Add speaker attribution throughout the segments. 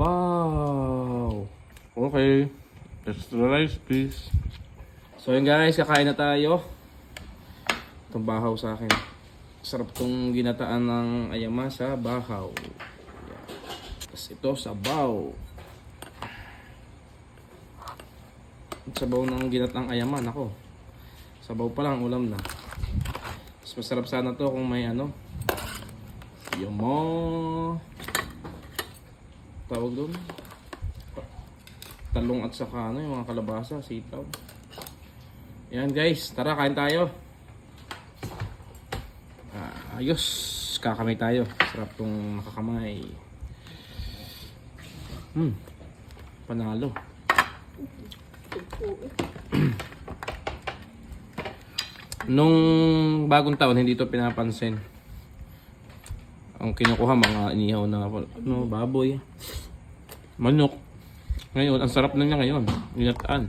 Speaker 1: Wow! Okay. Extra rice, please. So yun guys, kakain na tayo. Itong bahaw sa akin. Sarap tong ginataan ng ayama sa bahaw. Yan. Tapos ito, sabaw. Sabaw ng ginatang ayaman ako. Sabaw pa lang, ulam na. Mas masarap sana to kung may ano. Yung mo. Tawag doon. Ta- Talong at saka ano, yung mga kalabasa, sitaw. Yan guys, tara kain tayo. Ah, ayos, kakamay tayo. Sarap tong nakakamay. Hmm, panalo. Nung bagong taon, hindi to pinapansin. Ang kinukuha, mga inihaw na ano, baboy, manok. Ngayon, ang sarap na niya ngayon. Ginataan.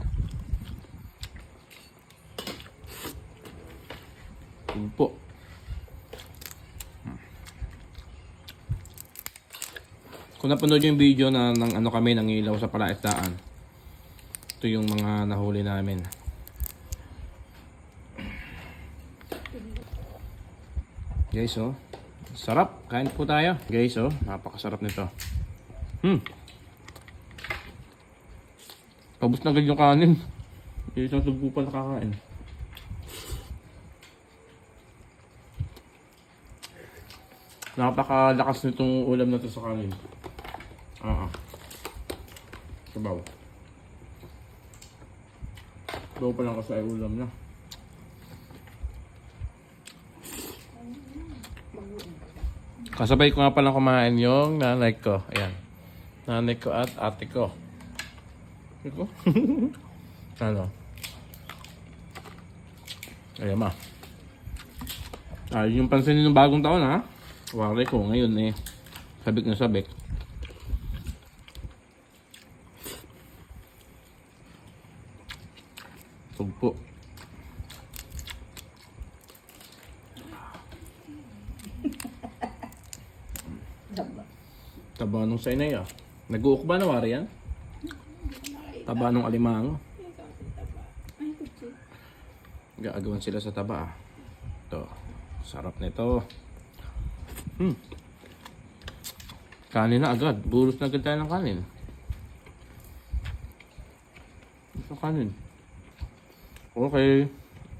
Speaker 1: Yun po. Kung napanood yung video na ng ano kami ng ilaw sa palaisdaan. Ito yung mga nahuli namin. Guys, oh. Sarap. Kain po tayo. Guys, oh. Napakasarap nito. Hmm. Pabos na agad yung kanin. Isang tugpo pa nakakain. Napakalakas nitong ulam na to sa kanin. Ah, ah. Sabaw. Sabaw pa lang kasi ay ulam na. Kasabay ko nga palang kumain yung nanay ko. Ayan. Nanay ko at ate ko. Ito? ano? Ayan ma. Ah, yung pansinin ng bagong taon ha. Wari ko ngayon eh. Sabik na sabik. Tugpo. Taba nung sa inay ah. Nag-uok ba na wari yan? Taba nung alimango. Gaagawan sila sa taba ah. Ito. Sarap nito. Hmm. Kanin na agad. Buros na agad tayo ng kanin. Ito kanin. Okay.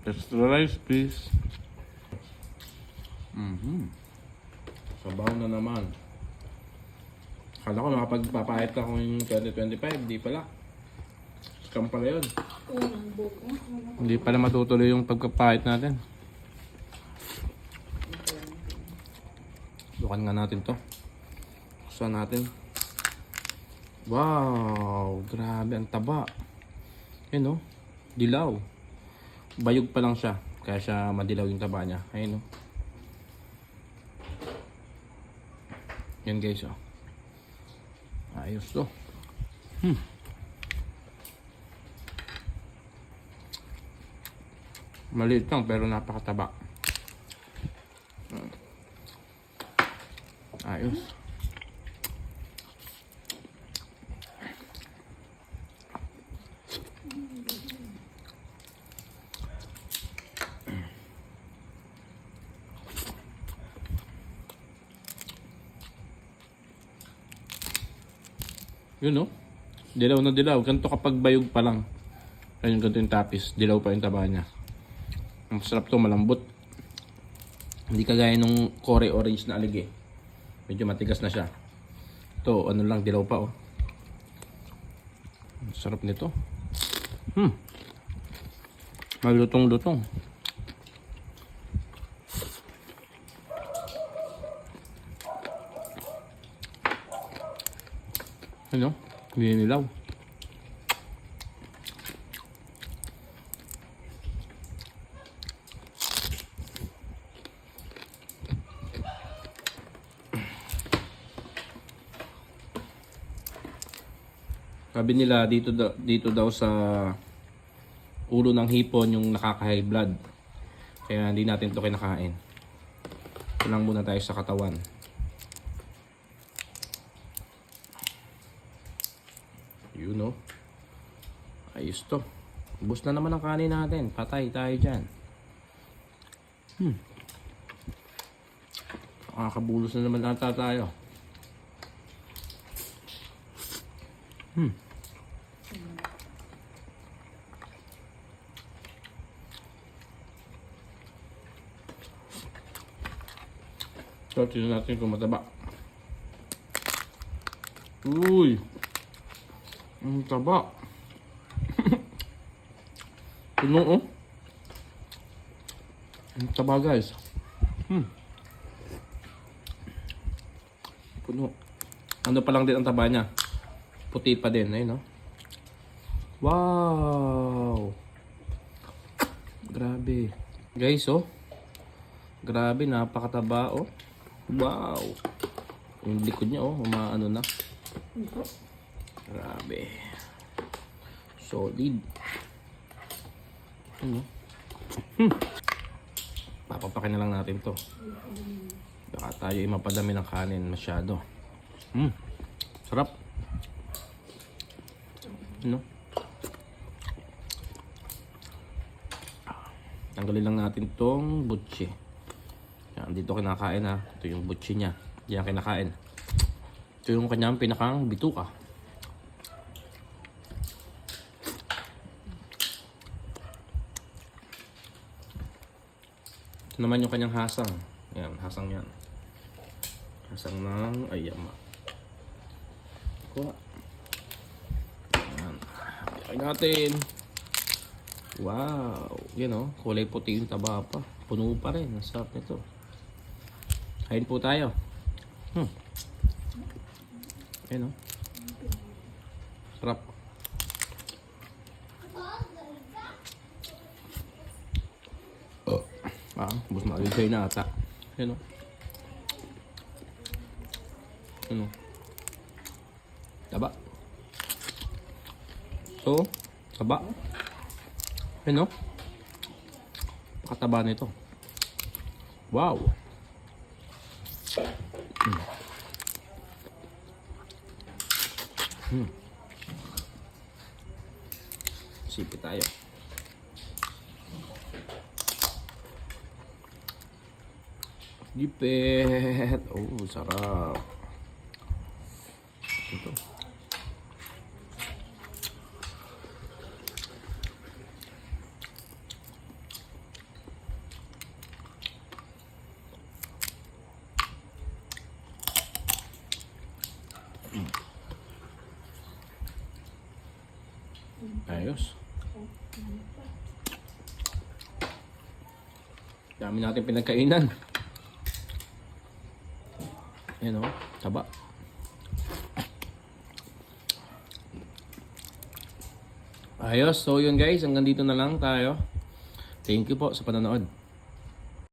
Speaker 1: Extra rice, please. Mhm. Sabaw na naman. Akala ko nakapagpapahit ako yung 2025. Di pala. Scam pala yun. Hindi pala matutuloy yung pagpapahit natin. Bukan nga natin to. Buksan natin. Wow! Grabe, ang taba. Ayun oh. Dilaw. Bayog pa lang siya. Kaya siya madilaw yung taba niya. Ayun oh. Yan guys oh. Ayos to. Hmm. Maliit lang pero napakataba. Ayos. Yun no? Dilaw na dilaw. Ganito kapag bayog pa lang. Ayun, ganito yung tapis. Dilaw pa yung taba niya. Ang sarap to, malambot. Hindi kagaya nung kore orange na alig eh. Medyo matigas na siya. Ito, ano lang, dilaw pa oh. Ang sarap nito. Hmm. Malutong-lutong. Ano? Hindi nilaw. Sabi nila dito daw, dito daw sa ulo ng hipon yung nakaka-high blood. Kaya hindi natin to kinakain. Ito lang muna tayo sa katawan. Yun no. Ayos to. Ubus na naman ang kanin natin. Patay tayo dyan. Hmm. Nakakabulos na naman ata tayo. Hmm. So, tignan natin kung mataba. Uy! Ang taba. Puno oh. Ang taba guys. Hmm. Puno. Ano pa lang din ang taba niya. Puti pa din. Ayun oh. Wow! Grabe. Guys oh. Grabe, napakataba oh. Wow! Yung likod niya oh, umaano na. Grabe. Solid. Ano? Hmm. Papapakin na lang natin to. Baka tayo ay mapadami ng kanin masyado. Hmm. Sarap. Ano? Tanggalin lang natin tong butchi. Yan, dito kinakain ha. Ito yung butchi niya. Diyan kinakain. Ito yung kanyang pinakang bituka. Ito naman yung kanyang hasang. Yan, hasang yan. Hasang ng ayama. Kuha. Yan. Habiyakin natin. Wow. Yan o. Kulay puti yung taba pa. Puno pa rin. Ang sarap nito. Kain po tayo. Hmm. Yan o. Sarap. Ah, bus na agad na ata. Yan o. Ano? Taba. So, taba. Ano? Pakataba nito. Wow. Mm. Hmm. Sipi tayo. Gipet. Oh, sarap. Ito. Ayos. Dami natin pinagkainan. Yan o, taba. Ayos, so yun guys, hanggang dito na lang tayo. Thank you po sa panonood.